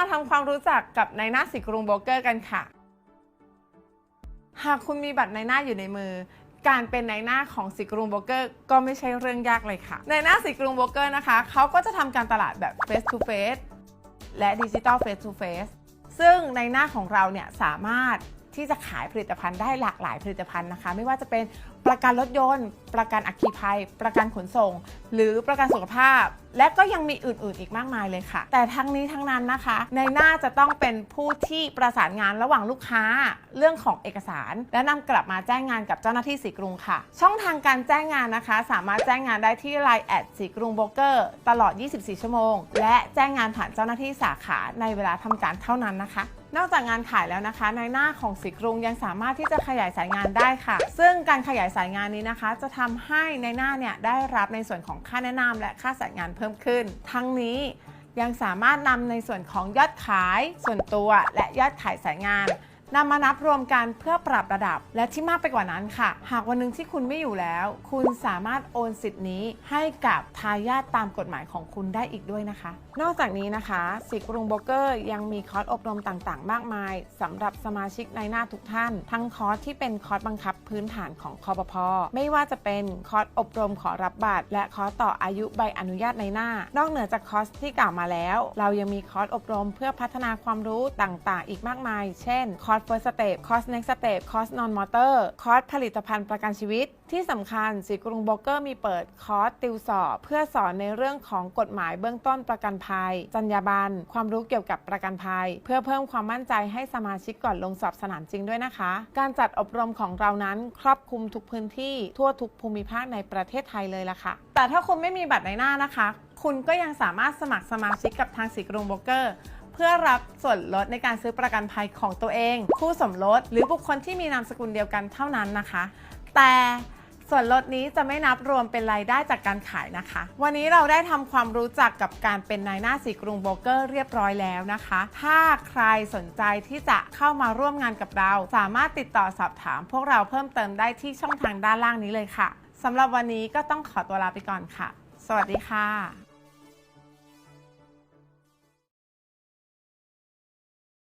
มาทำความรู้จักกับนายหน้าสีกรุงโบรกเกอร์กันค่ะ หากคุณมีบัตรนายหน้าอยู่ในมือ การเป็นนายหน้าของสิกรุงโบรกเกอร์ก็ไม่ใช่เรื่องยากเลยค่ะนายหน้าสิกรุงโบรกเกอร์นะคะเขาก็จะทำการตลาดแบบ face to face และดิจิตอล face to face ซึ่งในหน้าของเราเนี่ยสามารถ ที่จะขายผลิตภัณฑ์ได้หลากหลายผลิตภัณฑ์นะคะ ไม่ว่าจะเป็นประกันรถยนต์ ประกันอัคคีภัย ประกันขนส่ง หรือประกันสุขภาพ และก็ยังมีอื่นๆ อีกมากมายเลยค่ะ แต่ทั้งนี้ทั้งนั้นนะคะ ในหน้าจะต้องเป็นผู้ที่ประสานงานระหว่างลูกค้า เรื่องของเอกสาร และนำกลับมาแจ้งงานกับเจ้าหน้าที่สีกรุงค่ะ ช่องทางการแจ้งงานนะคะ สามารถแจ้งงานได้ที่ Line แอดสีกรุงโบรกเกอร์ตลอด 24 ชั่วโมง และแจ้งงานผ่านเจ้าหน้าที่สาขาในเวลาทำการเท่านั้นนะคะ นอกจากงานขายแล้วนะคะ ในหน้าของสีกรุงยังสามารถที่จะขยายสายงานได้ค่ะ ซึ่งการขยายสายงานนี้นะคะ จะทำให้ในหน้าเนี่ยได้รับในส่วนของค่าแนะนำและค่าสายงานเพิ่มขึ้น ทั้งนี้ยังสามารถนำในส่วนของยอดขายส่วนตัว และยอดขายสายงาน นำมานับรวมกันเพื่อปรับระดับ และที่มากไปกว่านั้นค่ะ หากวันหนึ่งที่คุณไม่อยู่แล้ว คุณสามารถโอนสิทธิ์นี้ให้กับทายาทตามกฎหมายของคุณได้อีกด้วยนะคะ นอกจากนี้นะคะสิกรุงโบรกเกอร์ยังมีคอร์สอบรมต่างๆ มากมายสำหรับสมาชิกในหน้าทุกท่าน ทั้งคอร์สที่เป็นคอร์สบังคับพื้นฐานของคอปพไม่ว่าจะเป็นคอร์สอบรมขอรับบัตรและคอร์สต่ออายุใบอนุญาตในหน้า นอกเหนือจากคอร์สที่กล่าวมาแล้ว เรายังมีคอร์สอบรมเพื่อพัฒนาความรู้ต่างๆ อีกมากมาย เช่นคอร์ส first step คอร์ส next step คอร์ส non motor คอร์สผลิตภัณฑ์ประกันชีวิต ที่สำคัญสีกรุงโบรกเกอร์มีเปิดคอร์สติวสอบ เพื่อสอนในเรื่องของกฎหมายเบื้องต้นประกันภัย จรรยาบรรณความรู้เกี่ยวกับประกันภัย เพื่อเพิ่มความมั่นใจให้สมาชิกก่อนลงสอบสนามจริงด้วยนะคะ การจัดอบรมของเรานั้นครอบคลุมทุกพื้นที่ทั่วทุกภูมิภาคในประเทศไทยเลยล่ะค่ะ แต่ถ้าคุณไม่มีบัตรในหน้านะคะ คุณก็ยังสามารถสมัครสมาชิกกับทางสีกรุงโบรกเกอร์ พื่อรับส่วนลดในการซื้อประกันภัยของตัวเอง คู่สมรส หรือบุคคลที่มีนามสกุลเดียวกันเท่านั้นนะคะ แต่ส่วนลดนี้จะไม่นับรวมเป็นรายได้จากการขายนะคะ วันนี้เราได้ทำความรู้จักกับการเป็นนายหน้าสีกรุงโบรกเกอร์เรียบร้อยแล้วนะคะ ถ้าใครสนใจที่จะเข้ามาร่วมงานกับเรา สามารถติดต่อสอบถาม พวกเราเพิ่มเติมได้ที่ช่องทางด้านล่างนี้เลยค่ะสำหรับวันนี้ก็ต้องขอตัวลาไปก่อนค่ะ สวัสดีค่ะ